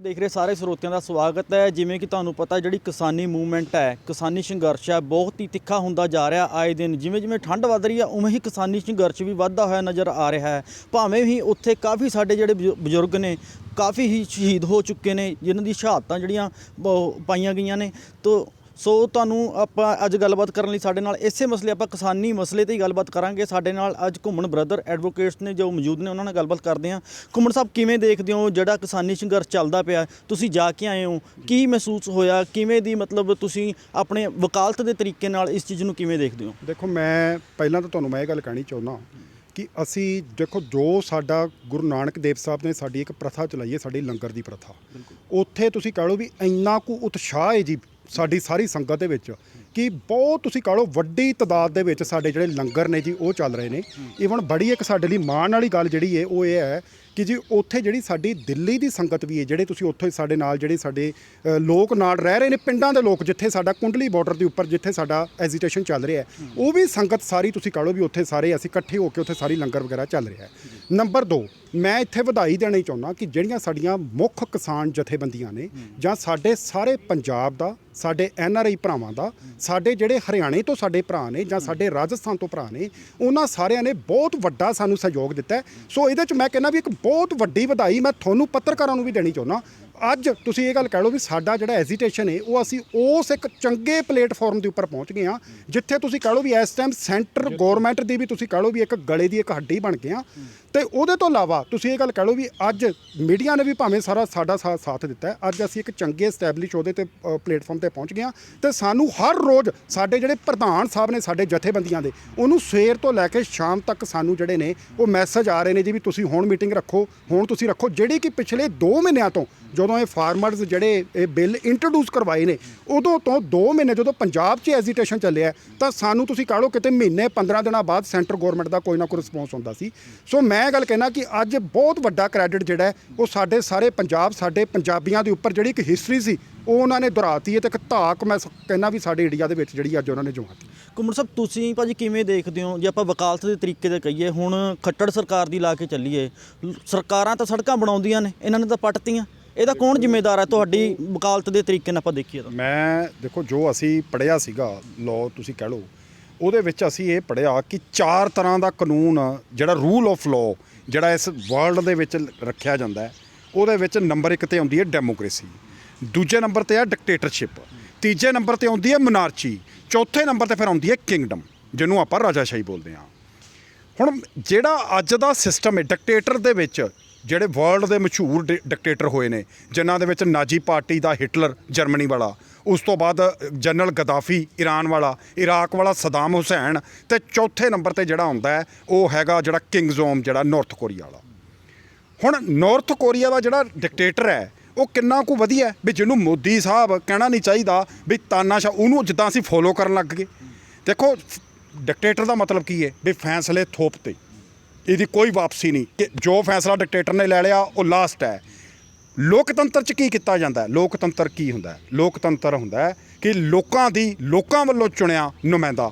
ਦੇਖ ਰਹੇ ਸਾਰੇ ਸਰੋਤਿਆਂ ਦਾ ਸਵਾਗਤ ਹੈ। ਜਿਵੇਂ ਕਿ ਤੁਹਾਨੂੰ ਪਤਾ, ਜਿਹੜੀ ਕਿਸਾਨੀ ਮੂਵਮੈਂਟ ਹੈ, ਕਿਸਾਨੀ ਸੰਘਰਸ਼ ਹੈ, ਬਹੁਤ ਹੀ ਤਿੱਖਾ ਹੁੰਦਾ ਜਾ ਰਿਹਾ ਆਏ ਦਿਨ। ਜਿਵੇਂ ਜਿਵੇਂ ਠੰਡ ਵੱਧ ਰਹੀ ਹੈ, ਉਵੇਂ ਹੀ ਕਿਸਾਨੀ ਸੰਘਰਸ਼ ਵੀ ਵੱਧਦਾ ਹੋਇਆ ਨਜ਼ਰ ਆ ਰਿਹਾ ਹੈ। ਭਾਵੇਂ ਹੀ ਉੱਥੇ ਕਾਫੀ ਸਾਡੇ ਜਿਹੜੇ ਬਜ਼ੁਰਗ ਨੇ, ਕਾਫੀ ਹੀ ਸ਼ਹੀਦ ਹੋ ਚੁੱਕੇ ਨੇ, ਜਿਨ੍ਹਾਂ ਦੀ ਸ਼ਹਾਦਤਾਂ ਜਿਹੜੀਆਂ ਬ- ਪਾਈਆਂ ਗਈਆਂ ਨੇ, ਤੋ ਸੋ ਤੁਹਾਨੂੰ ਆਪਾਂ ਅੱਜ ਗੱਲਬਾਤ ਕਰਨ ਲਈ ਸਾਡੇ ਨਾਲ ਇਸੇ ਮਸਲੇ ਆਪਾਂ ਕਿਸਾਨੀ ਮਸਲੇ ਤੇ ਹੀ ਗੱਲਬਾਤ ਕਰਾਂਗੇ। ਸਾਡੇ ਨਾਲ ਅੱਜ ਘੁੰਮਣ ਬ੍ਰਦਰ ਐਡਵੋਕੇਟਸ ਨੇ ਜੋ ਮੌਜੂਦ ਨੇ ਉਹਨਾਂ ਨਾਲ ਗੱਲਬਾਤ ਕਰਦੇ ਹਾਂ। ਘੁੰਮਣ ਸਾਹਿਬ ਕਿਵੇਂ ਦੇਖਦੇ ਹੋ? ਜਿਹੜਾ ਕਿਸਾਨੀ ਸੰਘਰਸ਼ ਚੱਲਦਾ ਪਿਆ ਤੁਸੀਂ ਜਾ ਕੇ ਆਏ ਹੋ। ਕੀ ਮਹਿਸੂਸ ਹੋਇਆ? ਕਿਵੇਂ ਦੀ ਮਤਲਬ ਤੁਸੀਂ ਆਪਣੇ ਵਕਾਲਤ ਦੇ ਤਰੀਕੇ ਨਾਲ ਇਸ ਚੀਜ਼ ਨੂੰ ਕਿਵੇਂ ਦੇਖਦੇ ਹੋ? ਦੇਖੋ ਮੈਂ ਪਹਿਲਾਂ ਤਾਂ ਤੁਹਾਨੂੰ ਮੈਂ ਇਹ ਗੱਲ ਕਹਿਣੀ ਚਾਹੁੰਦਾ ਕਿ ਅਸੀਂ ਦੇਖੋ ਜੋ ਸਾਡਾ ਗੁਰੂ ਨਾਨਕ ਦੇਵ ਸਾਹਿਬ ਨੇ ਸਾਡੀ ਇੱਕ ਪ੍ਰਥਾ ਚਲਾਈ ਹੈ ਸਾਡੀ ਲੰਗਰ ਦੀ ਪ੍ਰਥਾ। ਉੱਥੇ ਤੁਸੀਂ ਕਹ ਲਓ ਵੀ ਇੰਨਾ ਕੁ ਉਤਸ਼ਾਹ ਹੈ ਜੀ ਸਾਡੀ ਸਾਰੀ ਸੰਗਤ ਦੇ ਵਿੱਚ ਕਿ ਬਹੁਤ ਤੁਸੀਂ ਕਹ ਲਓ ਵੱਡੀ ਤਦਾਦ ਦੇ ਵਿੱਚ ਸਾਡੇ ਜਿਹੜੇ ਲੰਗਰ ਨੇ ਜੀ ਉਹ ਚੱਲ ਰਹੇ ਨੇ। ਈਵਨ ਬੜੀ ਇੱਕ ਸਾਡੇ ਲਈ ਮਾਣ ਵਾਲੀ ਗੱਲ ਜਿਹੜੀ ਹੈ ਉਹ ਇਹ ਹੈ ਕਿ ਜੀ ਉੱਥੇ ਜਿਹੜੀ ਸਾਡੀ ਦਿੱਲੀ ਦੀ ਸੰਗਤ ਵੀ ਹੈ, ਜਿਹੜੇ ਤੁਸੀਂ ਉੱਥੇ ਸਾਡੇ ਨਾਲ ਜਿਹੜੇ ਸਾਡੇ ਲੋਕ ਨਾਲ ਰਹਿ ਰਹੇ ਨੇ, ਪਿੰਡਾਂ ਦੇ ਲੋਕ ਜਿੱਥੇ ਸਾਡਾ ਕੁੰਡਲੀ ਬਾਰਡਰ ਦੇ ਉੱਪਰ ਜਿੱਥੇ ਸਾਡਾ ਐਜੀਟੇਸ਼ਨ ਚੱਲ ਰਿਹਾ ਉਹ ਵੀ ਸੰਗਤ ਸਾਰੀ ਤੁਸੀਂ ਕਹ ਲਓ ਵੀ ਉੱਥੇ ਸਾਰੇ ਅਸੀਂ ਇਕੱਠੇ ਹੋ ਕੇ ਉੱਥੇ ਸਾਰੀ ਲੰਗਰ ਵਗੈਰਾ ਚੱਲ ਰਿਹਾ ਹੈ। ਨੰਬਰ 2 ਮੈਂ ਇੱਥੇ ਵਧਾਈ ਦੇਣੀ ਚਾਹੁੰਦਾ ਕਿ ਜਿਹੜੀਆਂ ਸਾਡੀਆਂ ਮੁੱਖ ਕਿਸਾਨ ਜਥੇਬੰਦੀਆਂ ਨੇ ਜਾਂ ਸਾਡੇ ਸਾਰੇ ਪੰਜਾਬ ਦਾ, ਸਾਡੇ ਐਨ ਆਰ ਆਈ ਭਰਾਵਾਂ ਦਾ, ਸਾਡੇ ਜਿਹੜੇ ਹਰਿਆਣੇ ਤੋਂ ਸਾਡੇ ਭਰਾ ਨੇ ਜਾਂ ਸਾਡੇ ਰਾਜਸਥਾਨ ਤੋਂ ਭਰਾ ਨੇ, ਉਹਨਾਂ ਸਾਰਿਆਂ ਨੇ ਬਹੁਤ ਵੱਡਾ ਸਾਨੂੰ ਸਹਿਯੋਗ ਦਿੱਤਾ ਸੋ ਇਹਦੇ ਚ ਮੈਂ ਕਹਿੰਦਾ ਵੀ ਇੱਕ ਬਹੁਤ ਵੱਡੀ ਵਧਾਈ ਮੈਂ ਤੁਹਾਨੂੰ ਪੱਤਰਕਾਰਾਂ ਨੂੰ ਵੀ ਦੇਣੀ ਚਾਹੁੰਦਾ। ਅੱਜ ਤੁਸੀਂ ਇਹ ਗੱਲ ਕਹਿ ਲਓ ਵੀ ਸਾਡਾ ਜਿਹੜਾ ਐਜੀਟੇਸ਼ਨ ਹੈ ਉਹ ਅਸੀਂ ਉਸ ਇੱਕ ਚੰਗੇ ਪਲੇਟਫਾਰਮ ਦੇ ਉੱਪਰ ਪਹੁੰਚ ਗਏ ਹਾਂ ਜਿੱਥੇ ਤੁਸੀਂ ਕਹਿ ਲਓ ਵੀ ਇਸ ਟਾਈਮ ਸੈਂਟਰ ਗਵਰਨਮੈਂਟ ਦੀ ਵੀ ਤੁਸੀਂ ਕਹਿ ਲਓ ਵੀ ਇੱਕ ਗਲੇ ਦੀ ਇੱਕ ਹੱਡੀ ਬਣ ਗਏ ਹਾਂ। ਤੇ ਉਹਦੇ ਤੋਂ ਇਲਾਵਾ ਤੁਸੀਂ ਇਹ ਗੱਲ ਕਹਿ ਲਓ ਵੀ ਅੱਜ ਮੀਡੀਆ ਨੇ ਵੀ ਭਾਵੇਂ ਸਾਰਾ ਸਾਡਾ ਸਾਥ ਦਿੱਤਾ ਅੱਜ ਅਸੀਂ ਇੱਕ ਚੰਗੇ ਐਸਟੈਬਲਿਸ਼ ਉਹਦੇ ਤੇ ਪਲੇਟਫਾਰਮ ਤੇ ਪਹੁੰਚ ਗਏ ਹਾਂ ਤੇ ਸਾਨੂੰ ਹਰ ਰੋਜ਼ ਸਾਡੇ ਜਿਹੜੇ ਪ੍ਰਧਾਨ ਸਾਹਿਬ ਨੇ ਸਾਡੇ ਜਥੇਬੰਦੀਆਂ ਦੇ ਉਹਨੂੰ ਸਵੇਰ ਤੋਂ ਲੈ ਕੇ ਸ਼ਾਮ ਤੱਕ ਸਾਨੂੰ ਜਿਹੜੇ ਨੇ ਉਹ ਮੈਸੇਜ ਆ ਰਹੇ ਨੇ ਜੀ ਵੀ ਤੁਸੀਂ ਹੁਣ ਮੀਟਿੰਗ ਰੱਖੋ ਹੁਣ ਤੁਸੀਂ ਰੱਖੋ ਜਿਹੜੀ ਕਿ ਪਿਛਲੇ 2 ਮਹੀਨਿਆਂ ਤੋਂ ਜਦੋਂ ਇਹ ਫਾਰਮਰਸ ਜਿਹੜੇ ਇਹ ਬਿੱਲ ਇੰਟਰੋਡਿਊਸ ਕਰਵਾਏ ਨੇ, ਉਦੋਂ ਤੋਂ 2 ਮਹੀਨੇ ਜਦੋਂ ਪੰਜਾਬ 'ਚ ਐਜੀਟੇਸ਼ਨ ਚੱਲਿਆ, ਤਾਂ ਸਾਨੂੰ ਤੁਸੀਂ ਕਹ ਲਓ ਕਿਤੇ ਮਹੀਨੇ 15 ਦਿਨਾਂ ਬਾਅਦ ਸੈਂਟਰ ਗਵਰਨਮੈਂਟ ਦਾ ਕੋਈ ਨਾ ਕੋਈ ਰਿਸਪੌਂਸ ਹੁੰਦਾ ਸੀ। ਸੋ ਮੈਂ ਇਹ ਗੱਲ ਕਹਿਣਾ ਕਿ ਅੱਜ ਬਹੁਤ ਵੱਡਾ ਕ੍ਰੈਡਿਟ ਜਿਹੜਾ ਉਹ ਸਾਡੇ ਸਾਰੇ ਪੰਜਾਬ, ਸਾਡੇ ਪੰਜਾਬੀਆਂ ਦੇ ਉੱਪਰ ਜਿਹੜੀ ਇੱਕ ਹਿਸਟਰੀ ਸੀ, ਉਹ ਉਹਨਾਂ ਨੇ ਦੁਹਰਾਤੀ ਹੈ ਤੇ ਇੱਕ ਧਾਕ ਮੈਂ ਕਹਿੰਦਾ ਵੀ ਸਾਡੇ ਇੰਡੀਆ ਦੇ ਵਿੱਚ ਜਿਹੜੀ ਅੱਜ ਉਹਨਾਂ ਨੇ ਜਮਾਤੀ ਘੁੰਮਣ ਸਾਹਿਬ, ਤੁਸੀਂ ਭਾਜੀ ਕਿਵੇਂ ਦੇਖਦੇ ਹੋ? ਜੇ ਆਪਾਂ ਵਕਾਲਤ ਦੇ ਤਰੀਕੇ ਤੇ ਕਹੀਏ, ਹੁਣ ਖੱਟੜ ਸਰਕਾਰ ਦੀ ਲਾ ਕੇ ਚੱਲੀਏ ਸਰਕਾਰਾਂ ਤਾਂ ਸੜਕਾਂ ਬਣਾਉਂਦੀਆਂ ਨੇ, ਇਹਨਾਂ ਨੇ ਤਾਂ ਪੱਟਤੀਆਂ ਇਹਦਾ ਕੌਣ ਜ਼ਿੰਮੇਦਾਰ ਹੈ ਤੁਹਾਡੀ ਵਕਾਲਤ ਦੇ ਤਰੀਕੇ ਨਾਲ ਆਪਾਂ ਦੇਖੀਏ ਤਾਂ? ਮੈਂ ਦੇਖੋ, ਜੋ ਅਸੀਂ ਪੜਿਆ ਸੀਗਾ ਲਾਅ ਤੁਸੀਂ ਕਹਿ ਲਓ, ਉਹਦੇ ਵਿੱਚ ਅਸੀਂ ਇਹ ਪੜਿਆ ਕਿ ਚਾਰ ਤਰ੍ਹਾਂ ਦਾ ਕਾਨੂੰਨ, ਜਿਹੜਾ ਰੂਲ ਆਫ ਲਾਅ ਜਿਹੜਾ ਇਸ ਵਰਲਡ ਦੇ ਵਿੱਚ ਰੱਖਿਆ ਜਾਂਦਾ ਹੈ, ਉਹਦੇ ਵਿੱਚ ਨੰਬਰ 1 ਤੇ ਆਉਂਦੀ ਹੈ ਡੈਮੋਕ੍ਰੇਸੀ ਦੂਜੇ ਨੰਬਰ ਤੇ ਆ ਡਿਕਟੇਟਰਸ਼ਿਪ ਤੀਜੇ ਨੰਬਰ ਤੇ ਆਉਂਦੀ ਹੈ ਮਨਾਰਚੀ ਚੌਥੇ ਨੰਬਰ ਤੇ ਫਿਰ ਆਉਂਦੀ ਹੈ ਕਿੰਗਡਮ ਜਿਹਨੂੰ ਆਪਾਂ ਰਾਜਾਸ਼ਾਹੀ ਬੋਲਦੇ ਹਾਂ। ਹੁਣ ਜਿਹੜਾ ਅੱਜ ਦਾ ਸਿਸਟਮ ਹੈ ਡਿਕਟੇਟਰ ਦੇ ਵਿੱਚ ਜਿਹੜੇ ਵਰਲਡ ਦੇ ਮਸ਼ਹੂਰ ਡਿ- ਡਿਕਟੇਟਰ ਹੋਏ ਨੇ, ਜਿਨ੍ਹਾਂ ਦੇ ਵਿੱਚ ਨਾਜੀ ਪਾਰਟੀ ਦਾ ਹਿਟਲਰ ਜਰਮਨੀ ਵਾਲਾ, ਉਸ ਤੋਂ ਬਾਅਦ ਜਨਰਲ ਗਦਾਫੀ ਈਰਾਨ ਵਾਲਾ ਇਰਾਕ ਵਾਲਾ ਸਦਾਮ ਹੁਸੈਨ ਤੇ ਚੌਥੇ ਨੰਬਰ ਤੇ ਜਿਹੜਾ ਹੁੰਦਾ ਹੈ, ਉਹ ਹੈਗਾ ਜਿਹੜਾ ਕਿੰਗਜ਼ੋਮ ਜਿਹੜਾ ਨਾਰਥ ਕੋਰੀਆ ਵਾਲਾ। ਹੁਣ ਨਾਰਥ ਕੋਰੀਆ ਦਾ ਜਿਹੜਾ ਡਿਕਟੇਟਰ ਹੈ, ਉਹ ਕਿੰਨਾ ਕੁ ਵਧੀਆ ਵੀ ਜਿਹਨੂੰ ਮੋਦੀ ਸਾਹਿਬ ਕਹਿਣਾ ਨਹੀਂ ਚਾਹੀਦਾ ਵੀ ਤਾਨਾਸ਼ਾ ਉਹਨੂੰ ਜਿੱਦਾਂ ਅਸੀਂ ਫੋਲੋ ਕਰਨ ਲੱਗ ਗਏ। ਦੇਖੋ ਡਿਕਟੇਟਰ ਦਾ ਮਤਲਬ ਕੀ ਹੈ? ਵੀ ਫੈਸਲੇ ਥੋਪ ਤੇ। ਇਹਦੀ ਕੋਈ ਵਾਪਸੀ ਨਹੀਂ ਕਿ ਜੋ ਫੈਸਲਾ ਡਿਕਟੇਟਰ ਨੇ ਲੈ ਲਿਆ, ਉਹ ਲਾਸਟ ਹੈ। ਲੋਕਤੰਤਰ ਚ ਕੀ ਕੀਤਾ ਜਾਂਦਾ? ਲੋਕਤੰਤਰ ਕੀ ਹੁੰਦਾ ਲੋਕਤੰਤਰ ਹੁੰਦਾ ਕਿ ਲੋਕਾਂ ਦੀ, ਲੋਕਾਂ ਵੱਲੋਂ ਚੁਣਿਆ ਨੁਮਾਇੰਦਾ।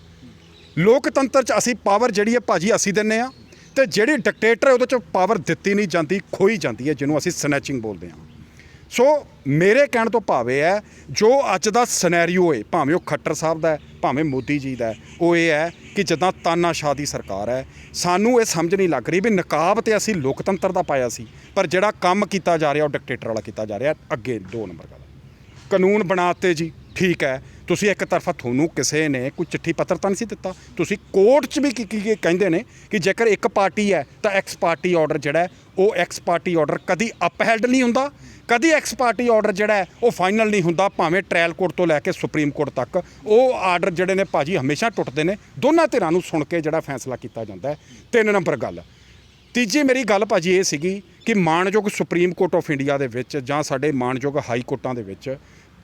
ਲੋਕਤੰਤਰ ਚ ਅਸੀਂ ਪਾਵਰ ਜਿਹੜੀ ਹੈ ਭਾਜੀ ਅਸੀਂ ਦਿੰਨੇ ਆ ਤੇ ਜਿਹੜੀ ਡਿਕਟੇਟਰ ਹੈ ਉਹਦੇ ਚ ਪਾਵਰ ਦਿੱਤੀ ਨਹੀਂ ਜਾਂਦੀ, ਖੋਈ ਜਾਂਦੀ ਹੈ, ਜਿਹਨੂੰ ਅਸੀਂ ਸਨੈਚਿੰਗ ਬੋਲਦੇ ਹਾਂ। ਸੋ ਮੇਰੇ ਕਹਿਣ ਤੋਂ ਭਾਵੇਂ ਹੈ, ਜੋ ਅੱਜ ਦਾ ਸਿਨੈਰੀਓ ਹੈ, ਭਾਵੇਂ ਉਹ ਖੱਟਰ ਸਾਹਿਬ ਦਾ ਹੈ, ਭਾਵੇਂ ਮੋਦੀ ਜੀ ਦਾ ਹੈ, ਉਹ ਇਹ ਹੈ ਕਿ ਜਿੱਦਾਂ ਤਾਨਾਸ਼ਾਹ ਦੀ ਸਰਕਾਰ ਹੈ, ਸਾਨੂੰ ਇਹ ਸਮਝ ਨਹੀਂ ਲੱਗ ਰਹੀ ਵੀ ਨਕਾਬ ਤੇ ਅਸੀਂ ਲੋਕਤੰਤਰ ਦਾ ਪਾਇਆ ਸੀ, ਪਰ ਜਿਹੜਾ ਕੰਮ ਕੀਤਾ ਜਾ ਰਿਹਾ ਉਹ ਡਿਕਟੇਟਰ ਵਾਲਾ ਕੀਤਾ ਜਾ ਰਿਹਾ, ਅੱਗੇ ਦੋ ਨੰਬਰ ਗੱਲ ਕਾਨੂੰਨ ਬਣਾਤੇ ਜੀ, ਠੀਕ ਹੈ, ਤੁਸੀਂ ਇੱਕ ਤਰਫਾ ਤੁਹਾਨੂੰ ਕਿਸੇ ਨੇ ਕੋਈ ਚਿੱਠੀ ਪੱਤਰ ਤਾਂ ਨਹੀਂ ਸੀ ਦਿੱਤਾ, ਤੁਸੀਂ ਕੋਰਟ 'ਚ ਵੀ ਕੀ ਕੀ ਕਹਿੰਦੇ ਨੇ ਕਿ ਜੇਕਰ ਇੱਕ ਪਾਰਟੀ ਹੈ ਤਾਂ ਐਕਸ ਪਾਰਟੀ ਆਰਡਰ ਜਿਹੜਾ ਉਹ ਐਕਸ ਪਾਰਟੀ ਆਰਡਰ ਕਦੀ ਅਪਹੈਲਡ ਨਹੀਂ ਹੁੰਦਾ ਕਦੀ ਐਕਸ ਪਾਰਟੀ ਆਰਡਰ ਜਿਹੜਾ ਉਹ ਫਾਈਨਲ ਨਹੀਂ ਹੁੰਦਾ, ਭਾਵੇਂ ਟ੍ਰਾਇਲ ਕੋਰਟ ਤੋਂ ਲੈ ਕੇ ਸੁਪਰੀਮ ਕੋਰਟ ਤੱਕ। ਉਹ ਆਰਡਰ ਜਿਹੜੇ ਨੇ ਭਾਜੀ ਹਮੇਸ਼ਾ ਟੁੱਟਦੇ ਨੇ। ਦੋਨਾਂ ਧਿਰਾਂ ਨੂੰ ਸੁਣ ਕੇ ਜਿਹੜਾ ਫੈਸਲਾ ਕੀਤਾ ਜਾਂਦਾ ਹੈ। ਤਿੰਨ ਨੰਬਰ ਗੱਲ। ਤੀਜੀ ਮੇਰੀ ਗੱਲ ਭਾਜੀ ਇਹ ਸੀਗੀ ਕਿ ਮਾਣਯੋਗ ਸੁਪਰੀਮ ਕੋਰਟ ਆਫ ਇੰਡੀਆ ਦੇ ਵਿੱਚ ਜਾਂ ਸਾਡੇ ਮਾਣਯੋਗ ਹਾਈ ਕੋਰਟਾਂ ਦੇ ਵਿੱਚ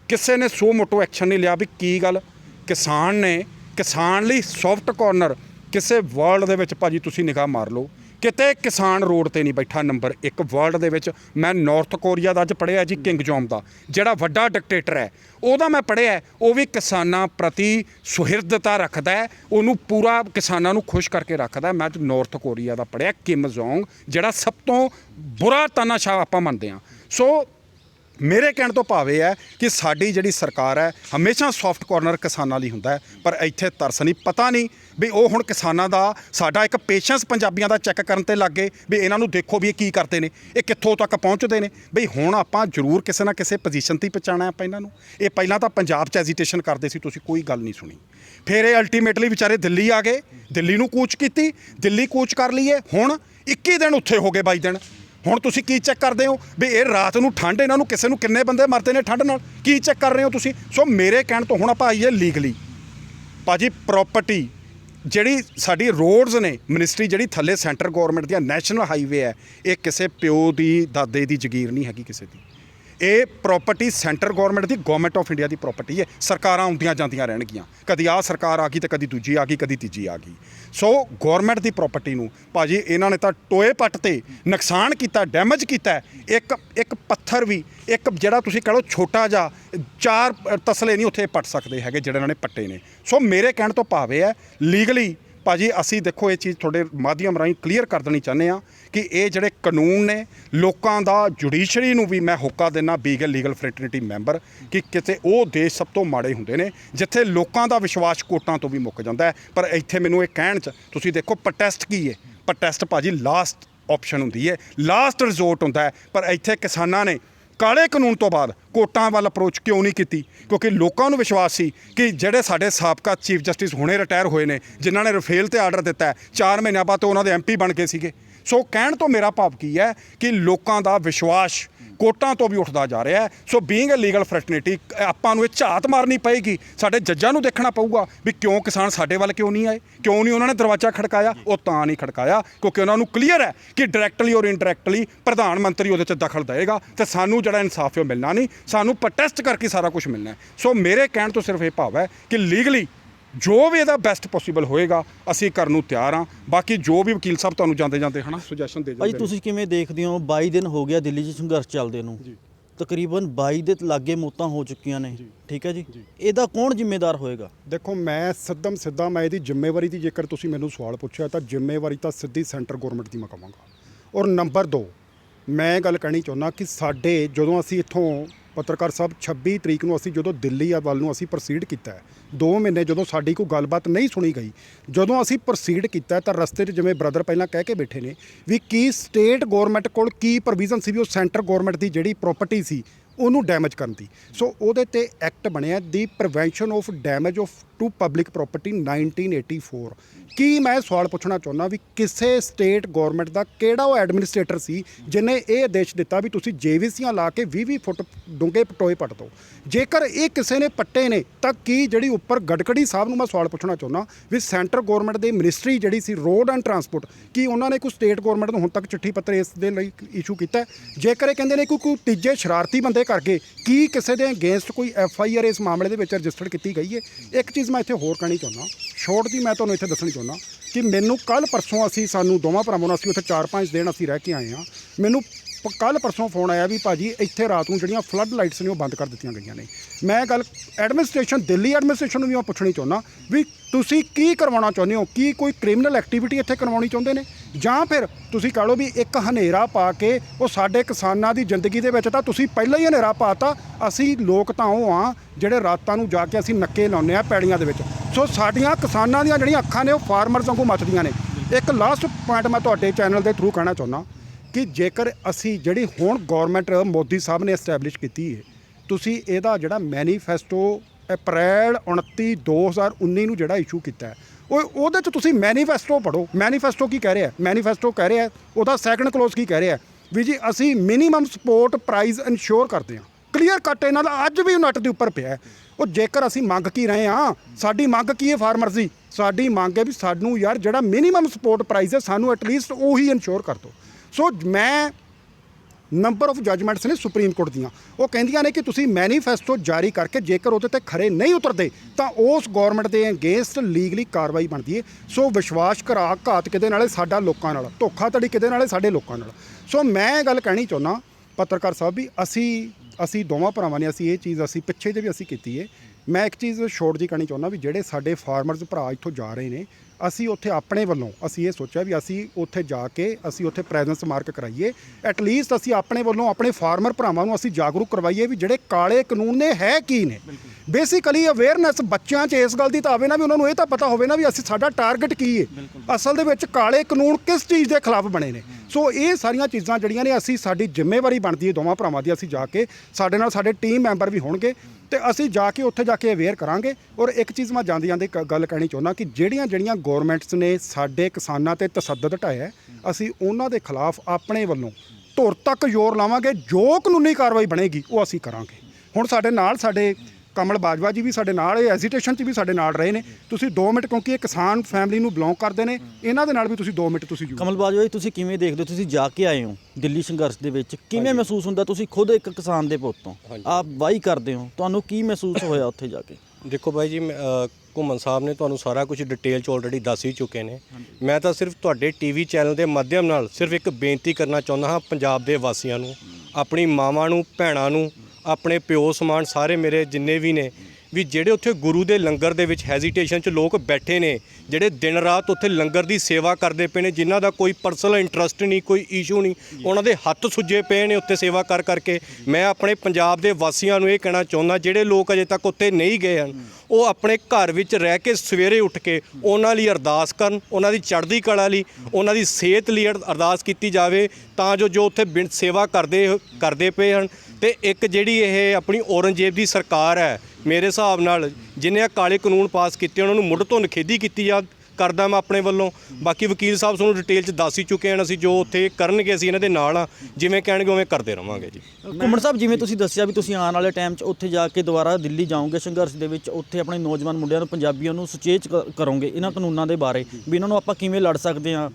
ਕਿਸੇ ਨੇ ਸੋ ਮੋਟੋ ਐਕਸ਼ਨ ਨਹੀਂ ਲਿਆ ਵੀ ਕੀ ਗੱਲ? ਕਿਸਾਨ ਨੇ, ਕਿਸਾਨ ਲਈ ਸੌਫਟ ਕਾਰਨਰ ਕਿਸੇ ਵਰਲਡ ਦੇ ਵਿੱਚ ਭਾਜੀ ਤੁਸੀਂ ਨਿਗਾਹ ਮਾਰ ਲਓ। ਕਿਤੇ ਕਿਸਾਨ ਰੋਡ ਤੇ ਨਹੀਂ ਬੈਠਾ ਨੰਬਰ 1 ਵਰਲਡ ਦੇ ਵਿੱਚ। ਮੈਂ ਨਾਰਥ ਕੋਰੀਆ ਦਾ ਅੱਜ ਪੜਿਆ ਜੀ ਕਿੰਗ ਜੋਮ ਦਾ, ਜਿਹੜਾ ਵੱਡਾ ਡਿਕਟੇਟਰ ਹੈ। ਉਹਦਾ ਮੈਂ ਪੜਿਆ ਉਹ ਵੀ ਕਿਸਾਨਾਂ ਪ੍ਰਤੀ ਸੁਹਿਰਦਤਾ ਰੱਖਦਾ ਹੈ, ਉਹਨੂੰ ਪੂਰਾ ਕਿਸਾਨਾਂ ਨੂੰ ਖੁਸ਼ ਕਰਕੇ ਰੱਖਦਾ ਮੈਂ ਅੱਜ ਨਾਰਥ ਕੋਰੀਆ ਦਾ ਪੜਿਆ ਕਿਮ ਜੋਂਗ ਜਿਹੜਾ ਸਭ ਤੋਂ ਬੁਰਾ ਤਾਨਾਸ਼ਾਹ ਆਪਾਂ ਮੰਨਦੇ ਹਾਂ। ਸੋ ਮੇਰੇ ਕਹਿਣ ਤੋਂ ਭਾਵ ਇਹ ਹੈ ਕਿ ਸਾਡੀ ਜਿਹੜੀ ਸਰਕਾਰ ਹੈ, ਹਮੇਸ਼ਾ ਸੌਫਟ ਕਾਰਨਰ ਕਿਸਾਨਾਂ ਲਈ ਹੁੰਦਾ ਹੈ, ਪਰ ਇੱਥੇ ਤਰਸ ਨਹੀਂ, ਪਤਾ ਨਹੀਂ ਵੀ ਉਹ ਹੁਣ ਕਿਸਾਨਾਂ ਦਾ ਸਾਡਾ ਇੱਕ ਪੇਸ਼ੈਂਸ ਪੰਜਾਬੀਆਂ ਦਾ ਚੈੱਕ ਕਰਨ ਤੇ ਲੱਗ ਗਏ, ਵੀ ਇਹਨਾਂ ਨੂੰ ਦੇਖੋ ਵੀ ਇਹ ਕੀ ਕਰਦੇ ਨੇ, ਇਹ ਕਿੱਥੋਂ ਤੱਕ ਪਹੁੰਚਦੇ ਨੇ ਬਈ ਹੁਣ ਆਪਾਂ ਜ਼ਰੂਰ ਕਿਸੇ ਨਾ ਕਿਸੇ ਪੋਜੀਸ਼ਨ ਤੇ ਹੀ ਪਹੁੰਚਾਉਣਾ ਆਪਾਂ ਇਹਨਾਂ ਨੂੰ। ਇਹ ਪਹਿਲਾਂ ਤਾਂ ਪੰਜਾਬ 'ਚ ਐਜੀਟੇਸ਼ਨ ਕਰਦੇ ਸੀ, ਤੁਸੀਂ ਕੋਈ ਗੱਲ ਨਹੀਂ ਸੁਣੀ। ਫਿਰ ਇਹ ਅਲਟੀਮੇਟਲੀ ਵਿਚਾਰੇ ਦਿੱਲੀ ਆ ਗਏ, ਦਿੱਲੀ ਨੂੰ ਕੂਚ ਕੀਤੀ, ਦਿੱਲੀ ਕੂਚ ਕਰ ਲਈਏ, ਹੁਣ 21 ਦਿਨ ਉੱਥੇ ਹੋ ਗਏ 22 ਦਿਨ। ਹੁਣ ਤੁਸੀਂ ਕੀ ਚੈੱਕ ਕਰਦੇ ਹੋ? ਵੀ ਇਹ ਰਾਤ ਨੂੰ ਠੰਡ ਇਹਨਾਂ ਨੂੰ ਕਿਸੇ ਨੂੰ ਕਿੰਨੇ ਬੰਦੇ ਮਰਦੇ ਨੇ ਠੰਡ ਨਾਲ? ਕੀ ਚੈੱਕ ਕਰ ਰਹੇ ਹੋ ਤੁਸੀਂ? ਸੋ ਮੇਰੇ ਕਹਿਣ ਤੋਂ ਹੁਣ ਆਪਾਂ ਆਈਏ ਲੀਗਲੀ ਭਾਜੀ ਪ੍ਰਾਪਰਟੀ ਜਿਹੜੀ ਸਾਡੀ ਰੋਡਸ ਨੇ ਮਿਨਿਸਟਰੀ ਜਿਹੜੀ ਥੱਲੇ ਸੈਂਟਰ ਗਵਰਨਮੈਂਟ ਦੀਆਂ ਨੈਸ਼ਨਲ ਹਾਈਵੇ ਹੈ, ਇਹ ਕਿਸੇ ਪਿਓ ਦੀ, ਦਾਦੇ ਦੀ ਜ਼ਗੀਰ ਨਹੀਂ ਹੈਗੀ ਕਿਸੇ ਦੀ। ਇਹ ਪ੍ਰਾਪਰਟੀ ਸੈਂਟਰ ਗਵਰਨਮੈਂਟ ਦੀ ਗਵਰਨਮੈਂਟ ਆਫ ਇੰਡੀਆ ਦੀ ਪ੍ਰਾਪਰਟੀ ਹੈ। ਸਰਕਾਰਾਂ ਆਉਂਦੀਆਂ ਜਾਂਦੀਆਂ ਰਹਿਣਗੀਆਂ। ਕਦੀ ਆਹ ਸਰਕਾਰ ਆ ਗਈ ਤੇ ਕਦੀ ਦੂਜੀ ਆ ਗਈ, ਕਦੀ ਤੀਜੀ ਆ ਗਈ। ਸੋ ਗਵਰਨਮੈਂਟ ਦੀ ਪ੍ਰਾਪਰਟੀ ਨੂੰ ਭਾਜੀ ਇਹਨਾਂ ਨੇ ਤਾਂ ਟੋਏ ਪੱਟ ਤੇ ਨੁਕਸਾਨ ਕੀਤਾ ਡੈਮੇਜ ਕੀਤਾ। ਇੱਕ ਇੱਕ ਪੱਥਰ ਵੀ, ਇੱਕ ਜਿਹੜਾ ਤੁਸੀਂ ਕਹ ਲਓ ਛੋਟਾ ਜਿਹਾ, ਚਾਰ ਤਸਲੇ ਨਹੀਂ ਉੱਥੇ ਪੱਟ ਸਕਦੇ ਹੈਗੇ ਜਿਹੜੇ ਇਹਨਾਂ ਨੇ ਪੱਟੇ ਨੇ। ਸੋ ਮੇਰੇ ਕਹਿਣ ਤੋਂ ਭਾਵੇਂ ਹੈ ਲੀਗਲੀ ਭਾਜੀ, ਅਸੀਂ ਦੇਖੋ, ਇਹ ਚੀਜ਼ ਤੁਹਾਡੇ ਮਾਧਿਅਮ ਰਾਹੀਂ ਕਲੀਅਰ ਕਰ ਦੇਣੀ ਚਾਹੁੰਦੇ ਆ ਕਿ ਇਹ ਜਿਹੜੇ ਕਾਨੂੰਨ ਨੇ, ਲੋਕਾਂ ਦਾ ਜੁਡੀਸ਼ਰੀ ਨੂੰ ਵੀ ਮੈਂ ਹੋਕਾ ਦੇਣਾ ਬੀਗਲ ਲੀਗਲ ਫਰੈਟਰਨਿਟੀ ਮੈਂਬਰ ਕਿ ਕਿਤੇ ਉਹ ਦੇਸ਼ ਸਭ ਤੋਂ ਮਾੜੇ ਹੁੰਦੇ ਨੇ, ਜਿੱਥੇ ਲੋਕਾਂ ਦਾ ਵਿਸ਼ਵਾਸ ਕੋਟਾਂ ਤੋਂ ਵੀ ਮੁੱਕ ਜਾਂਦਾ ਹੈ। ਪਰ ਇੱਥੇ ਮੈਨੂੰ ਇਹ ਕਹਿਣ ਚ, ਤੁਸੀਂ ਦੇਖੋ ਪ੍ਰੋਟੈਸਟ ਕੀ ਹੈ? ਪ੍ਰੋਟੈਸਟ ਭਾਜੀ ਲਾਸਟ ਆਪਸ਼ਨ ਹੁੰਦੀ ਹੈ ਲਾਸਟ ਰਿਜ਼ੋਰਟ ਹੁੰਦਾ ਹੈ। ਪਰ ਇੱਥੇ ਕਿਸਾਨਾਂ ਨੇ ਕਾਲੇ ਕਾਨੂੰਨ ਤੋਂ ਬਾਅਦ ਕੋਟਾਂ ਵੱਲ ਅਪਰੋਚ ਕਿਉਂ ਨਹੀਂ ਕੀਤੀ? ਕਿਉਂਕਿ ਲੋਕਾਂ ਨੂੰ ਵਿਸ਼ਵਾਸ ਸੀ ਕਿ ਜਿਹੜੇ ਸਾਡੇ ਸਾਬਕਾ ਚੀਫ ਜਸਟਿਸ ਹੁਣੇ ਰਿਟਾਇਰ ਹੋਏ ਨੇ, ਜਿਨ੍ਹਾਂ ਨੇ ਰਫੇਲ ਤੇ ਆਰਡਰ ਦਿੱਤਾ ਹੈ 4 ਮਹੀਨਿਆਂ ਬਾਅਦ ਤੋਂ ਉਹਨਾਂ ਦੇ ਐਮਪੀ ਬਣ ਗਏ ਸੀਗੇ। ਸੋ ਕਹਿਣ ਤੋਂ ਮੇਰਾ ਭਾਵ ਕੀ ਹੈ ਕਿ ਲੋਕਾਂ ਦਾ ਵਿਸ਼ਵਾਸ ਕੋਟਾਂ ਤੋਂ ਵੀ ਉੱਠਦਾ ਜਾ ਰਿਹਾ ਹੈ। ਸੋ ਬੀਇੰਗ ਅ ਲੀਗਲ ਫਰੈਟਰਨਿਟੀ ਆਪਾਂ ਨੂੰ ਇਹ ਝਾਤ ਮਾਰਨੀ ਪਏਗੀ। ਸਾਡੇ ਜੱਜਾਂ ਨੂੰ ਦੇਖਣਾ ਪਊਗਾ ਵੀ ਕਿਉਂ ਕਿਸਾਨ ਸਾਡੇ ਵੱਲ ਕਿਉਂ ਨਹੀਂ ਆਏ, ਕਿਉਂ ਨਹੀਂ ਉਹਨਾਂ ਨੇ ਦਰਵਾਜ਼ਾ ਖੜਕਾਇਆ, ਉਹ ਤਾਂ ਨਹੀਂ ਖੜਕਾਇਆ, ਕਿਉਂਕਿ ਉਹਨਾਂ ਨੂੰ ਕਲੀਅਰ ਹੈ ਕਿ ਡਾਇਰੈਕਟਲੀ ਔਰ ਇਨਡਾਇਰੈਕਟਲੀ ਪ੍ਰਧਾਨ ਮੰਤਰੀ ਉਹਦੇ 'ਚ ਦਖਲ ਦੇਵੇਗਾ ਤੇ ਸਾਨੂੰ ਜਿਹੜਾ ਇਨਸਾਫ ਉਹ ਮਿਲਣਾ ਨਹੀਂ, ਸਾਨੂੰ ਪ੍ਰੋਟੈਸਟ ਕਰਕੇ ਸਾਰਾ ਕੁਝ ਮਿਲਣਾ ਸੋ ਮੇਰੇ ਕਹਿਣ ਤੋਂ ਸਿਰਫ ਇਹ ਭਾਵ ਹੈ ਕਿ ਲੀਗਲੀ ਜੋ ਵੀ ਇਹਦਾ ਬੈਸਟ ਪੋਸੀਬਲ ਹੋਏਗਾ ਅਸੀਂ ਕਰਨ ਨੂੰ ਤਿਆਰ ਹਾਂ। ਬਾਕੀ ਜੋ ਵੀ ਵਕੀਲ ਸਾਹਿਬ ਤੁਹਾਨੂੰ ਜਾਂਦੇ ਜਾਂਦੇ ਹਨਾ ਸੁਜੈਸ਼ਨ ਦੇ ਭਾਈ ਜਾਂਦੇ। ਤੁਸੀਂ ਕਿਵੇਂ ਦੇਖਦੇ ਹੋ? 22 ਦਿਨ ਹੋ ਗਿਆ ਦਿੱਲੀ 'ਚ ਸੰਘਰਸ਼ ਚੱਲਦੇ ਨੂੰ। ਤਕਰੀਬਨ 22 ਦੇ ਲਾਗੇ ਮੌਤਾਂ ਹੋ ਚੁੱਕੀਆਂ ਨੇ। ਠੀਕ ਹੈ ਜੀ? ਇਹਦਾ ਕੌਣ ਜ਼ਿੰਮੇਦਾਰ ਹੋਏਗਾ? ਦੇਖੋ ਮੈਂ ਸਿੱਧਮ ਸਿੱਧਾ ਮੈਂ ਇਹਦੀ ਜ਼ਿੰਮੇਵਾਰੀ ਦੀ ਜੇਕਰ ਤੁਸੀਂ ਮੈਨੂੰ ਸਵਾਲ ਪੁੱਛਿਆ ਤਾਂ ਜ਼ਿੰਮੇਵਾਰੀ ਤਾਂ ਸਿੱਧੀ ਸੈਂਟਰ ਗਵਰਨਮੈਂਟ ਦੀ ਮੈਂ ਕਹਾਂਗਾ। ਔਰ ਨੰਬਰ 2 ਮੈਂ ਗੱਲ ਕਹਿਣੀ ਚਾਹੁੰਦਾ ਕਿ ਸਾਡੇ ਜਦੋਂ ਅਸੀਂ ਇੱਥੋਂ ਪੱਤਰਕਾਰ ਸਾਹਿਬ 26 ਤਰੀਕ ਨੂੰ ਅਸੀਂ ਜਦੋਂ ਦਿੱਲੀ ਵੱਲ ਨੂੰ ਅਸੀਂ ਪ੍ਰੋਸੀਡ ਕੀਤਾ ਹੈ 2 ਮਹੀਨੇ ਜਦੋਂ ਸਾਡੀ ਕੋਈ ਗੱਲਬਾਤ ਨਹੀਂ ਸੁਣੀ ਗਈ, ਜਦੋਂ ਅਸੀਂ ਪ੍ਰੋਸੀਡ ਕੀਤਾ ਤਾਂ ਰਸਤੇ 'ਚ ਜਿਵੇਂ ਬ੍ਰਦਰ ਪਹਿਲਾਂ ਕਹਿ ਕੇ ਬੈਠੇ ਨੇ ਵੀ ਕੀ ਸਟੇਟ ਗਵਰਨਮੈਂਟ ਕੋਲ ਕੀ ਪ੍ਰੋਵੀਜ਼ਨ ਸੀ ਵੀ ਉਹ ਸੈਂਟਰ ਗਵਰਨਮੈਂਟ ਦੀ ਜਿਹੜੀ ਪ੍ਰਾਪਰਟੀ ਸੀ ਉਹਨੂੰ ਡੈਮੇਜ ਕਰਨ ਦੀ। ਸੋ ਉਹਦੇ ਤੇ ਐਕਟ ਬਣਿਆ the prevention of damage of to public property 1984 ਕੀ ਮੈਂ ਸਵਾਲ ਪੁੱਛਣਾ ਚਾਹੁੰਦਾ ਵੀ ਕਿਸੇ ਸਟੇਟ ਗਵਰਨਮੈਂਟ ਦਾ ਕਿਹੜਾ ਉਹ ਐਡਮਿਨਿਸਟ੍ਰੇਟਰ ਸੀ ਜਿਨੇ ਇਹ ਆਦੇਸ਼ ਦਿੱਤਾ ਵੀ ਤੁਸੀਂ ਜੇਵੀਸੀਆਂ ਲਾ ਕੇ 20-20 ਫੁੱਟ ਡੂੰਘੇ ਪਟੋਏ ਪੱਟ ਦਿਓ? ਜੇਕਰ ਇਹ ਕਿਸੇ ਨੇ ਪੱਟੇ ਨੇ, ਤਾਂ ਕੀ ਜਿਹੜੀ ਉੱਪਰ ਗੜਕੜੀ ਸਾਹਿਬ ਨੂੰ ਮੈਂ ਸਵਾਲ ਪੁੱਛਣਾ ਚਾਹੁੰਦਾ ਵੀ ਸੈਂਟਰ ਗਵਰਨਮੈਂਟ ਦੇ ਮਿਨਿਸਟਰੀ ਜਿਹੜੀ ਸੀ ਰੋਡ ਐਂਡ ਟਰਾਂਸਪੋਰਟ ਕੀ ਉਹਨਾਂ ਨੇ ਕੋਈ ਸਟੇਟ ਗਵਰਨਮੈਂਟ ਨੂੰ ਹੁਣ ਤੱਕ ਚਿੱਠੀ ਪੱਤਰ ਇਸ ਦੇ ਲਈ ਇਸ਼ੂ ਕੀਤਾ? ਜੇਕਰ ਇਹ ਕਹਿੰਦੇ ਨੇ ਕੋਈ ਕੋਈ ਤੀਜੇ ਸ਼ਰਾਰਤੀ ਬੰਦੇ ਕਰਕੇ ਕੀ ਕਿਸੇ ਦੇ ਅਗੇਂਸਟ ਕੋਈ ਐਫ ਆਈ ਆਰ ਇਸ ਮਾਮਲੇ ਦੇ ਵਿੱਚ ਰਜਿਸਟਰਡ ਕੀਤੀ ਗਈ ਹੈ? ਇੱਕ ਚੀਜ਼ ਮੈਂ ਇੱਥੇ ਹੋਰ ਕਹਿਣੀ ਚਾਹੁੰਦਾ। ਸ਼ੋਰਟ ਦੀ ਮੈਂ ਤੁਹਾਨੂੰ ਇੱਥੇ ਦੱਸਣੀ ਚਾਹੁੰਦਾ ਕਿ ਮੈਨੂੰ ਕੱਲ ਪਰਸੋਂ ਅਸੀਂ ਸਾਨੂੰ ਦੋਵਾਂ ਭਰਾਵਾਂ ਨੂੰ ਅਸੀਂ ਉੱਥੇ 4-5 ਦਿਨ ਅਸੀਂ ਰਹਿ ਕੇ ਆਏ ਹਾਂ। ਮੈਨੂੰ ਕੱਲ ਪਰਸੋਂ ਫੋਨ ਆਇਆ ਵੀ ਭਾਜੀ ਇੱਥੇ ਰਾਤ ਨੂੰ ਜਿਹੜੀਆਂ ਫਲੱਡ ਲਾਈਟਸ ਨੇ ਉਹ ਬੰਦ ਕਰ ਦਿੱਤੀਆਂ ਗਈਆਂ ਨੇ। ਮੈਂ ਗੱਲ ਐਡਮਿਨਿਸਟ੍ਰੇਸ਼ਨ ਦਿੱਲੀ ਐਡਮਿਨਿਸਟ੍ਰੇਸ਼ਨ ਨੂੰ ਵੀ ਮੈਂ ਪੁੱਛਣੀ ਚਾਹੁੰਦਾ ਵੀ ਤੁਸੀਂ ਕੀ ਕਰਵਾਉਣਾ ਚਾਹੁੰਦੇ ਹੋ? ਕੀ ਕੋਈ ਕ੍ਰਿਮੀਨਲ ਐਕਟੀਵਿਟੀ ਇੱਥੇ ਕਰਵਾਉਣੀ ਚਾਹੁੰਦੇ ਨੇ? ਜਾਂ ਫਿਰ ਤੁਸੀਂ ਕਹ ਲਓ ਵੀ ਇੱਕ ਹਨੇਰਾ ਪਾ ਕੇ ਉਹ ਸਾਡੇ ਕਿਸਾਨਾਂ ਦੀ ਜ਼ਿੰਦਗੀ ਦੇ ਵਿੱਚ ਤਾਂ ਤੁਸੀਂ ਪਹਿਲਾਂ ਹੀ ਹਨੇਰਾ ਪਾਤਾ ਅਸੀਂ ਲੋਕ ਤਾਂ ਉਹ ਆ ਜਿਹੜੇ ਰਾਤਾਂ ਨੂੰ ਜਾ ਕੇ ਅਸੀਂ ਨੱਕੇ ਲਾਉਂਦੇ ਆ ਪੈੜੀਆਂ ਦੇ ਵਿੱਚ। ਸੋ ਸਾਡੀਆਂ ਕਿਸਾਨਾਂ ਦੀਆਂ ਜਿਹੜੀਆਂ ਅੱਖਾਂ ਨੇ ਉਹ ਫਾਰਮਰਸ ਵਾਂਗੂ ਮੱਚਦੀਆਂ ਨੇ। ਇੱਕ ਲਾਸਟ ਪੁਆਇੰਟ ਮੈਂ ਤੁਹਾਡੇ ਚੈਨਲ ਦੇ ਥਰੂ ਕਹਿਣਾ ਚਾਹੁੰਦਾ। ਕਿ ਜੇਕਰ ਅਸੀਂ ਜਿਹੜੀ ਹੁਣ ਗਵਰਨਮੈਂਟ ਮੋਦੀ ਸਾਹਿਬ ਨੇ ਐਸਟੈਬਲਿਸ਼ ਕੀਤੀ ਹੈ, ਤੁਸੀਂ ਇਹਦਾ ਜਿਹੜਾ ਮੈਨੀਫੈਸਟੋ ਅਪ੍ਰੈਲ 29 2019 ਨੂੰ ਜਿਹੜਾ ਇਸ਼ੂ ਕੀਤਾ ਹੈ ਉਹ ਉਹਦੇ ਚ ਤੁਸੀਂ ਮੈਨੀਫੈਸਟੋ ਪੜੋ ਮੈਨੀਫੈਸਟੋ ਕੀ ਕਹਿ ਰਿਹਾ? ਮੈਨੀਫੈਸਟੋ ਕਹਿ ਰਿਹਾ, ਉਹਦਾ ਸੈਕੰਡ ਕਲੋਜ਼ ਕੀ ਕਹਿ ਰਿਹਾ? ਵੀ ਜੀ ਅਸੀਂ ਮਿਨੀਮਮ ਸਪੋਰਟ ਪ੍ਰਾਈਸ ਇਨਸ਼ੋਰ ਕਰਦੇ ਹਾਂ। ਕਲੀਅਰ ਕੱਟ ਇਹਨਾਂ ਦਾ, ਅੱਜ ਵੀ ਨੈਟ ਦੇ ਉੱਪਰ ਪਿਆ ਉਹ ਜੇਕਰ ਅਸੀਂ ਮੰਗ ਕੀ ਰਹੇ ਹਾਂ, ਸਾਡੀ ਮੰਗ ਕੀ ਹੈ ਫਾਰਮਰਸ ਦੀ? ਸਾਡੀ ਮੰਗ ਹੈ ਵੀ ਸਾਨੂੰ ਯਾਰ ਜਿਹੜਾ ਮਿਨੀਮਮ ਸਪੋਰਟ ਪ੍ਰਾਈਸ ਹੈ, ਸਾਨੂੰ ਐਟਲੀਸਟ ਉਹੀ ਇਨਸ਼ੋਰ ਕਰ ਦਿਓ। ਸੋ ਮੈਂ ਨੰਬਰ ਆਫ ਜਜਮੈਂਟਸ ਨੇ ਸੁਪਰੀਮ ਕੋਰਟ ਦੀਆਂ। ਉਹ ਕਹਿੰਦੀਆਂ ਨੇ ਕਿ ਤੁਸੀਂ ਮੈਨੀਫੈਸਟੋ ਜਾਰੀ ਕਰਕੇ ਜੇਕਰ ਉਹਦੇ ਤੇ ਖਰੇ ਨਹੀਂ ਉਤਰਦੇ, ਤਾਂ ਉਸ ਗਵਰਨਮੈਂਟ ਦੇ ਅਗੇਂਸਟ ਲੀਗਲੀ ਕਾਰਵਾਈ ਬਣਦੀ ਹੈ ਸੋ ਵਿਸ਼ਵਾਸ ਘਰਾ ਘਾਤ ਕਿਤੇ ਨਾਲੇ ਸਾਡਾ ਲੋਕਾਂ ਨਾਲ। ਧੋਖਾਧੜੀ ਕਿਤੇ ਨਾਲੇ ਸਾਡੇ ਲੋਕਾਂ ਨਾਲ। ਸੋ ਮੈਂ ਇਹ ਗੱਲ ਕਹਿਣੀ ਚਾਹੁੰਦਾ, ਪੱਤਰਕਾਰ ਸਾਹਿਬ ਵੀ ਅਸੀਂ ਅਸੀਂ ਦੋਵਾਂ ਭਰਾਵਾਂ ਨੇ ਅਸੀਂ ਇਹ ਚੀਜ਼ ਅਸੀਂ ਪਿੱਛੇ ਜੇ ਵੀ ਅਸੀਂ ਕੀਤੀ ਹੈ ਮੈਂ ਇੱਕ ਚੀਜ਼ ਸ਼ੋਰਟ ਜੀ ਕਹਿਣੀ ਚਾਹੁੰਦਾ ਵੀ ਜਿਹੜੇ ਸਾਡੇ ਫਾਰਮਰਸ ਭਰਾ ਇੱਥੋਂ ਜਾ ਰਹੇ ਨੇ ਅਸੀਂ ਉੱਥੇ ਆਪਣੇ ਵੱਲੋਂ ਅਸੀਂ ਇਹ ਸੋਚਿਆ ਵੀ ਅਸੀਂ ਉੱਥੇ ਜਾ ਕੇ ਅਸੀਂ ਉੱਥੇ ਪ੍ਰੈਜ਼ੈਂਸ ਮਾਰਕ ਕਰਾਈਏ। ਐਟ ਲੀਸਟ ਅਸੀਂ ਆਪਣੇ ਵੱਲੋਂ ਆਪਣੇ ਫਾਰਮਰ ਭਰਾਵਾਂ ਨੂੰ ਅਸੀਂ ਜਾਗਰੂਕ ਕਰਵਾਈਏ ਵੀ ਜਿਹੜੇ ਕਾਲੇ ਕਾਨੂੰਨ ਨੇ ਹੈ ਕੀ ਨੇ। ਬੇਸਿਕਲੀ ਅਵੇਅਰਨੈਸ ਬੱਚਿਆਂ 'ਚ ਇਸ ਗੱਲ ਦੀ ਤਾਂ ਆਵੇ ਨਾ ਵੀ ਉਹਨਾਂ ਨੂੰ ਇਹ ਤਾਂ ਪਤਾ ਹੋਵੇ ਨਾ ਵੀ ਅਸੀਂ ਸਾਡਾ ਟਾਰਗੇਟ ਕੀ ਹੈ ਅਸਲ ਦੇ ਵਿੱਚ ਕਾਲੇ ਕਾਨੂੰਨ ਕਿਸ ਚੀਜ਼ ਦੇ ਖਿਲਾਫ ਬਣੇ ਨੇ। ਸੋ ਇਹ ਸਾਰੀਆਂ ਚੀਜ਼ਾਂ ਜਿਹੜੀਆਂ ਨੇ ਅਸੀਂ ਸਾਡੀ ਜ਼ਿੰਮੇਵਾਰੀ ਬਣਦੀ ਹੈ ਦੋਵਾਂ ਭਰਾਵਾਂ ਦੀ ਅਸੀਂ ਜਾ ਕੇ ਸਾਡੇ ਨਾਲ ਸਾਡੇ ਟੀਮ ਮੈਂਬਰ ਵੀ ਹੋਣਗੇ। ਤੇ ਅਸੀਂ ਜਾ ਕੇ ਉੱਥੇ ਜਾ ਕੇ ਅਵੇਅਰ ਕਰਾਂਗੇ ਔਰ ਇੱਕ ਚੀਜ਼ ਮੈਂ ਜਾਂਦੀ ਜਾਂਦੀ ਕ- ਗੱਲ ਕਹਿਣੀ ਚਾਹੁੰਦਾ ਕਿ ਜਿਹੜੀਆਂ ਜਿਹੜੀਆਂ ਗਵਰਨਮੈਂਟਸ ਨੇ ਸਾਡੇ ਕਿਸਾਨਾਂ ਤੇ ਤਸੱਦਦ ਢਾਇਆ ਅਸੀਂ ਉਹਨਾਂ ਦੇ ਖਿਲਾਫ ਆਪਣੇ ਵੱਲੋਂ ਧੁਰ ਤੱਕ ਜ਼ੋਰ ਲਾਵਾਂਗੇ, ਜੋ ਕਾਨੂੰਨੀ ਕਾਰਵਾਈ ਬਣੇਗੀ, ਉਹ ਅਸੀਂ ਕਰਾਂਗੇ। ਹੁਣ ਸਾਡੇ ਨਾਲ ਸਾਡੇ ਕਮਲ ਬਾਜਵਾ ਜੀ ਵੀ ਸਾਡੇ ਨਾਲ ਇਹ ਐਜੀਟੇਸ਼ਨ 'ਚ ਵੀ ਸਾਡੇ ਨਾਲ ਰਹੇ ਨੇ। ਤੁਸੀਂ 2 ਮਿੰਟ ਕਿਉਂਕਿ ਇਹ ਕਿਸਾਨ ਫੈਮਿਲੀ ਨੂੰ ਬਿਲੋਂਗ ਕਰਦੇ ਨੇ। ਇਹਨਾਂ ਦੇ ਨਾਲ ਵੀ ਤੁਸੀਂ 2 ਮਿੰਟ ਤੁਸੀਂ ਜੁੜੋ। ਕਮਲ ਬਾਜਵਾ ਜੀ ਤੁਸੀਂ ਕਿਵੇਂ ਦੇਖਦੇ ਹੋ? ਤੁਸੀਂ ਜਾ ਕੇ ਆਏ ਹੋ ਦਿੱਲੀ ਸੰਘਰਸ਼ ਦੇ ਵਿੱਚ। ਕਿਵੇਂ ਮਹਿਸੂਸ ਹੁੰਦਾ ਤੁਸੀਂ ਖੁਦ ਇੱਕ ਕਿਸਾਨ ਦੇ ਪੁੱਤ ਹੋ? ਆਪ ਵਾਹੀ ਕਰਦੇ ਹੋ। ਤੁਹਾਨੂੰ ਕੀ ਮਹਿਸੂਸ ਹੋਇਆ ਉੱਥੇ ਜਾ ਕੇ? ਦੇਖੋ ਬਾਈ ਜੀ ਘੁੰਮਣ ਸਾਹਿਬ ਨੇ ਤੁਹਾਨੂੰ ਸਾਰਾ ਕੁਝ ਡਿਟੇਲ ਚ ਆਲਰੇਡੀ ਦੱਸ ਹੀ ਚੁੱਕੇ ਨੇ। ਮੈਂ ਤਾਂ ਸਿਰਫ ਤੁਹਾਡੇ ਟੀਵੀ ਚੈਨਲ ਦੇ ਮਾਧਿਅਮ ਨਾਲ ਸਿਰਫ ਇੱਕ ਬੇਨਤੀ ਕਰਨਾ ਚਾਹੁੰਦਾ ਹਾਂ ਪੰਜਾਬ ਦੇ ਵਾਸੀਆਂ ਨੂੰ ਆਪਣੀ ਮਾਵਾਂ ਨੂੰ ਭੈਣਾਂ ਨੂੰ ਆਪਣੇ ਪਿਓ ਸਮਾਨ ਸਾਰੇ ਮੇਰੇ ਜਿੰਨੇ ਵੀ ਨੇ, ਵੀ ਜਿਹੜੇ ਉੱਥੇ ਗੁਰੂ ਦੇ ਲੰਗਰ ਦੇ ਵਿੱਚ ਹੈਜ਼ਿਟੇਸ਼ਨ 'ਚ ਲੋਕ ਬੈਠੇ ਨੇ, ਜਿਹੜੇ ਦਿਨ ਰਾਤ ਉੱਥੇ ਲੰਗਰ ਦੀ ਸੇਵਾ ਕਰਦੇ ਪਏ ਨੇ, ਜਿਨ੍ਹਾਂ ਦਾ ਕੋਈ ਪਰਸਨਲ ਇੰਟਰਸਟ ਨਹੀਂ, ਕੋਈ ਇਸ਼ੂ ਨਹੀਂ, ਉਹਨਾਂ ਦੇ ਹੱਥ ਸੁੱਜੇ ਪਏ ਨੇ ਉੱਥੇ ਸੇਵਾ ਕਰ ਕਰਕੇ। ਮੈਂ ਆਪਣੇ ਪੰਜਾਬ ਦੇ ਵਾਸੀਆਂ ਨੂੰ ਇਹ ਕਹਿਣਾ ਚਾਹੁੰਦਾ, ਜਿਹੜੇ ਲੋਕ ਅਜੇ ਤੱਕ ਉੱਥੇ ਨਹੀਂ ਗਏ ਹਨ, ਉਹ ਆਪਣੇ ਘਰ ਵਿੱਚ ਰਹਿ ਕੇ ਸਵੇਰੇ ਉੱਠ ਕੇ ਉਹਨਾਂ ਲਈ ਅਰਦਾਸ ਕਰਨ, ਉਹਨਾਂ ਦੀ ਚੜ੍ਹਦੀ ਕਲਾ ਲਈ, ਉਹਨਾਂ ਦੀ ਸਿਹਤ ਲਈ ਅਰ- ਅਰਦਾਸ ਕੀਤੀ ਜਾਵੇ, ਤਾਂ ਜੋ ਜੋ ਉੱਥੇ ਬਿਨ ਸੇਵਾ ਕਰਦੇ ਕਰਦੇ ਪਏ ਹਨ ਤੇ ਇੱਕ ਜਿਹੜੀ ਇਹ ਆਪਣੀ ਔਰੰਗਜ਼ੇਬ ਦੀ ਸਰਕਾਰ ਹੈ, ਮੇਰੇ ਹਿਸਾਬ ਨਾਲ ਜਿਨੇ ਆ ਕਾਲੇ ਕਾਨੂੰਨ ਪਾਸ ਕੀਤੇ, ਉਹਨਾਂ ਨੂੰ ਮੁੱਢ ਤੋਂ ਨਖੇਦੀ ਕੀਤੀ ਜਾ ਕਰਦਾ ਮੈਂ ਆਪਣੇ ਵੱਲੋਂ। ਬਾਕੀ ਵਕੀਲ ਸਾਹਿਬ ਤੁਹਾਨੂੰ ਡਿਟੇਲ ਚ ਦੱਸ ਹੀ ਚੁੱਕੇ ਹਨ, ਅਸੀਂ ਜੋ ਉੱਥੇ ਕਰਨਗੇ ਅਸੀਂ ਇਹਨਾਂ ਦੇ ਨਾਲ ਆ ਜਿਵੇਂ ਕਹਿਣਗੇ ਉਵੇਂ ਕਰਦੇ ਰਵਾਂਗੇ ਜੀ। ਘੁੰਮਣ ਸਾਹਿਬ, ਜਿਵੇਂ ਤੁਸੀਂ ਦੱਸਿਆ ਵੀ ਤੁਸੀਂ ਆਉਣ ਵਾਲੇ ਟਾਈਮ 'ਚ ਉੱਥੇ ਜਾ ਕੇ ਦੁਬਾਰਾ ਦਿੱਲੀ ਜਾਓਗੇ, ਸੰਘਰਸ਼ ਦੇ ਵਿੱਚ ਉੱਥੇ ਆਪਣੇ ਨੌਜਵਾਨ ਮੁੰਡਿਆਂ ਨੂੰ, ਪੰਜਾਬੀਆਂ ਨੂੰ ਸੁਚੇਤ ਕ- ਕਰੋਗੇ, ਇਹਨਾਂ ਕਾਨੂੰਨਾਂ ਦੇ ਬਾਰੇ, ਵੀ ਇਹਨਾਂ ਨੂੰ ਆਪਾਂ ਕਿਵੇਂ ਲੜ ਸਕਦੇ ਹਾਂ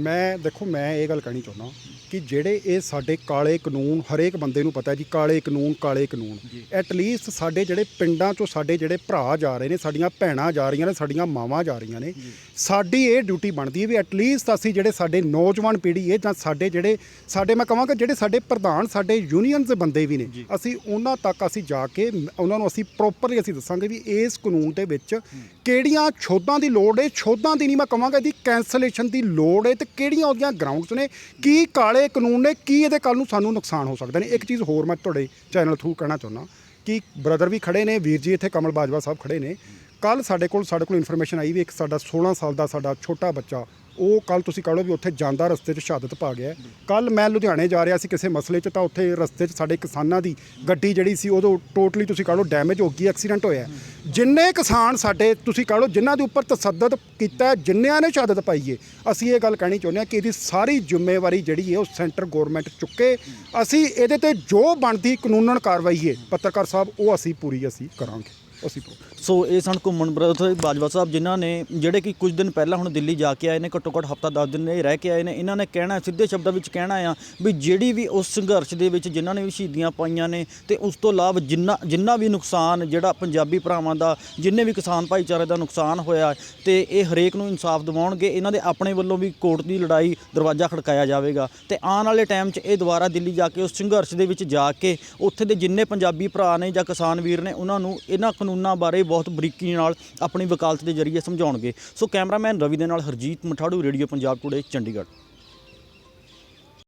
ਮੈਂ ਦੇਖੋ ਮੈਂ ਇਹ ਗੱਲ ਕਹਿਣੀ ਚਾਹੁੰਦਾ ਕਿ ਜਿਹੜੇ ਇਹ ਸਾਡੇ ਕਾਲੇ ਕਾਨੂੰਨ ਹਰੇਕ ਬੰਦੇ ਨੂੰ ਪਤਾ ਜੀ ਕਾਲੇ ਕਾਨੂੰਨ ਕਾਲੇ ਕਾਨੂੰਨ। ਐਟ ਲੀਸਟ ਸਾਡੇ ਜਿਹੜੇ ਪਿੰਡਾਂ ਚੋਂ ਸਾਡੇ ਜਿਹੜੇ ਭਰਾ ਜਾ ਰਹੇ ਨੇ ਸਾਡੀਆਂ ਭੈਣਾਂ ਜਾ ਰਹੀਆਂ ਨੇ ਸਾਡੀਆਂ ਮਾਵਾਂ ਜਾ ਰਹੀਆਂ ਨੇ ਸਾਡੀ ਇਹ ਡਿਊਟੀ ਬਣਦੀ ਹੈ ਵੀ ਐਟ ਲੀਸਟ ਅਸੀਂ ਜਿਹੜੇ ਸਾਡੇ ਨੌਜਵਾਨ ਪੀੜ੍ਹੀ ਹੈ ਜਾਂ ਸਾਡੇ ਜਿਹੜੇ ਸਾਡੇ ਮੈਂ ਕਹਾਂਗਾ ਜਿਹੜੇ ਸਾਡੇ ਪ੍ਰਧਾਨ ਸਾਡੇ ਯੂਨੀਅਨਸ ਦੇ ਬੰਦੇ ਵੀ ਨੇ ਅਸੀਂ ਉਹਨਾਂ ਤੱਕ ਅਸੀਂ ਜਾ ਕੇ ਉਹਨਾਂ ਨੂੰ ਅਸੀਂ ਪ੍ਰੋਪਰਲੀ ਅਸੀਂ ਦੱਸਾਂਗੇ ਵੀ ਇਸ ਕਾਨੂੰਨ ਦੇ ਵਿੱਚ ਕਿਹੜੀਆਂ ਛੋਦਾਂ ਦੀ ਲੋੜ ਹੈ ਛੋਦਾਂ ਦੀ ਨਹੀਂ, ਮੈਂ ਕਹਾਂਗਾ ਇਹਦੀ ਕੈਂਸਲੇਸ਼ਨ ਦੀ ਲੋੜ ਹੈ ਤੇ ਕਿਹੜੀਆਂ ਉਹਦੀਆਂ ਗਰਾਊਂਡਸ ਨੇ? ਕੀ ਕਾਲੇ ਕਾਨੂੰਨ ਨੇ? ਕੀ ਇਹਦੇ ਕੱਲ ਨੂੰ ਸਾਨੂੰ ਨੁਕਸਾਨ ਹੋ ਸਕਦੇ ਨੇ? ਇੱਕ ਚੀਜ਼ ਹੋਰ ਮੈਂ ਤੁਹਾਡੇ ਚੈਨਲ ਥਰੂ ਕਹਿਣਾ ਚਾਹੁੰਦਾ। ਕਿ ਬ੍ਰਦਰ ਵੀ ਖੜੇ ਨੇ? ਵੀਰ ਜੀ ਇੱਥੇ ਕਮਲ ਬਾਜਵਾ ਸਾਹਿਬ ਖੜੇ ਨੇ। ਕੱਲ ਸਾਡੇ ਕੋਲ ਸਾਡੇ ਕੋਲ ਇਨਫੋਰਮੇਸ਼ਨ ਆਈ ਵੀ ਇੱਕ ਸਾਡਾ 16 ਸਾਲ ਦਾ ਸਾਡਾ ਛੋਟਾ ਬੱਚਾ ਉਹ ਕੱਲ ਤੁਸੀਂ ਕਹ ਲਓ ਵੀ ਉੱਥੇ ਜਾਂਦਾ ਰਸਤੇ 'ਚ ਸ਼ਹਾਦਤ ਪਾ ਗਿਆ ਕੱਲ ਮੈਂ ਲੁਧਿਆਣੇ ਜਾ ਰਿਹਾ ਸੀ ਕਿਸੇ ਮਸਲੇ 'ਚ, ਤਾਂ ਉੱਥੇ ਰਸਤੇ 'ਚ ਸਾਡੇ ਕਿਸਾਨਾਂ ਦੀ ਗੱਡੀ ਜਿਹੜੀ ਸੀ, ਉਦੋਂ ਟੋਟਲੀ ਤੁਸੀਂ ਕਹ ਲਓ ਡੈਮੇਜ ਹੋ ਗਈ, ਐਕਸੀਡੈਂਟ ਹੋਇਆ ਜਿੰਨੇ ਕਿਸਾਨ ਸਾਡੇ, ਤੁਸੀਂ ਕਹ ਲਓ ਜਿਨ੍ਹਾਂ ਦੇ ਉੱਪਰ ਤਸੱਦਦ ਕੀਤਾ ਜਿੰਨਿਆਂ ਨੇ ਸ਼ਹਾਦਤ ਪਾਈ ਹੈ, ਅਸੀਂ ਇਹ ਗੱਲ ਕਹਿਣੀ ਚਾਹੁੰਦੇ ਹਾਂ ਕਿ ਇਹਦੀ ਸਾਰੀ ਜ਼ਿੰਮੇਵਾਰੀ ਜਿਹੜੀ ਹੈ, ਉਹ ਸੈਂਟਰ ਗਵਰਨਮੈਂਟ ਚੁੱਕੇ। ਅਸੀਂ ਇਹਦੇ ਤੇ ਜੋ ਬਣਦੀ ਕਾਨੂੰਨਨ ਕਾਰਵਾਈ ਹੈ, ਪੱਤਰਕਾਰ ਸਾਹਿਬ, ਉਹ ਅਸੀਂ ਪੂਰੀ ਅਸੀਂ ਕਰਾਂਗੇ। ਅਸੀਂ ਸੋ ਇਹ ਸਨ ਘੁੰਮਣ ਬ੍ਰਦਰ ਬਾਜਵਾ ਸਾਹਿਬ, ਜਿਨ੍ਹਾਂ ਨੇ ਜਿਹੜੇ ਕਿ ਕੁਝ ਦਿਨ ਪਹਿਲਾਂ ਹੁਣ ਦਿੱਲੀ ਜਾ ਕੇ ਆਏ ਨੇ, ਘੱਟੋ ਘੱਟ ਹਫਤਾ 10 ਦਿਨ ਇਹ ਰਹਿ ਕੇ ਆਏ ਨੇ, ਇਹਨਾਂ ਨੇ ਕਹਿਣਾ, ਸਿੱਧੇ ਸ਼ਬਦਾਂ ਵਿੱਚ ਕਹਿਣਾ ਆ ਵੀ ਜਿਹੜੀ ਵੀ ਉਸ ਸੰਘਰਸ਼ ਦੇ ਵਿੱਚ ਜਿਨ੍ਹਾਂ ਨੇ ਵੀ ਸ਼ਹੀਦੀਆਂ ਪਾਈਆਂ ਨੇ, ਤੇ ਉਸ ਤੋਂ ਇਲਾਵਾ ਜਿੰਨਾ ਜਿੰਨਾ ਵੀ ਨੁਕਸਾਨ ਜਿਹੜਾ ਪੰਜਾਬੀ ਭਰਾਵਾਂ ਦਾ, ਜਿੰਨੇ ਵੀ ਕਿਸਾਨ ਭਾਈਚਾਰੇ ਦਾ ਨੁਕਸਾਨ ਹੋਇਆ, ਤੇ ਇਹ ਹਰੇਕ ਨੂੰ ਇਨਸਾਫ ਦਿਵਾਉਣਗੇ, ਇਹਨਾਂ ਦੇ ਆਪਣੇ ਵੱਲੋਂ ਵੀ ਕੋਰਟ ਦੀ ਲੜਾਈ ਦਰਵਾਜ਼ਾ ਖੜਕਾਇਆ ਜਾਵੇਗਾ। ਤੇ ਆਉਣ ਵਾਲੇ ਟਾਈਮ 'ਚ ਇਹ ਦੁਬਾਰਾ ਦਿੱਲੀ ਜਾ ਕੇ, ਉਸ ਸੰਘਰਸ਼ ਦੇ ਵਿੱਚ ਜਾ ਕੇ, ਉੱਥੇ ਦੇ ਜਿੰਨੇ ਪੰਜਾਬੀ ਭਰਾ ਨੇ ਜਾਂ ਕਿਸਾਨ ਵੀਰ ਨੇ, ਉਹਨਾਂ ਨੂੰ ਇਹਨਾਂ ਕਾਨੂੰਨਾਂ ਬਾਰੇ ਬਹੁਤ ਬਰੀਕੀ ਨਾਲ ਆਪਣੀ ਵਕਾਲਤ ਦੇ ਜ਼ਰੀਏ ਸਮਝਾਉਣਗੇ। ਸੋ ਕੈਮਰਾਮੈਨ ਰਵੀ ਦੇ ਨਾਲ ਹਰਜੀਤ ਮਠਾੜੂ, ਰੇਡੀਓ ਪੰਜਾਬ ਟੁਡੇ ਚੰਡੀਗੜ੍ਹ।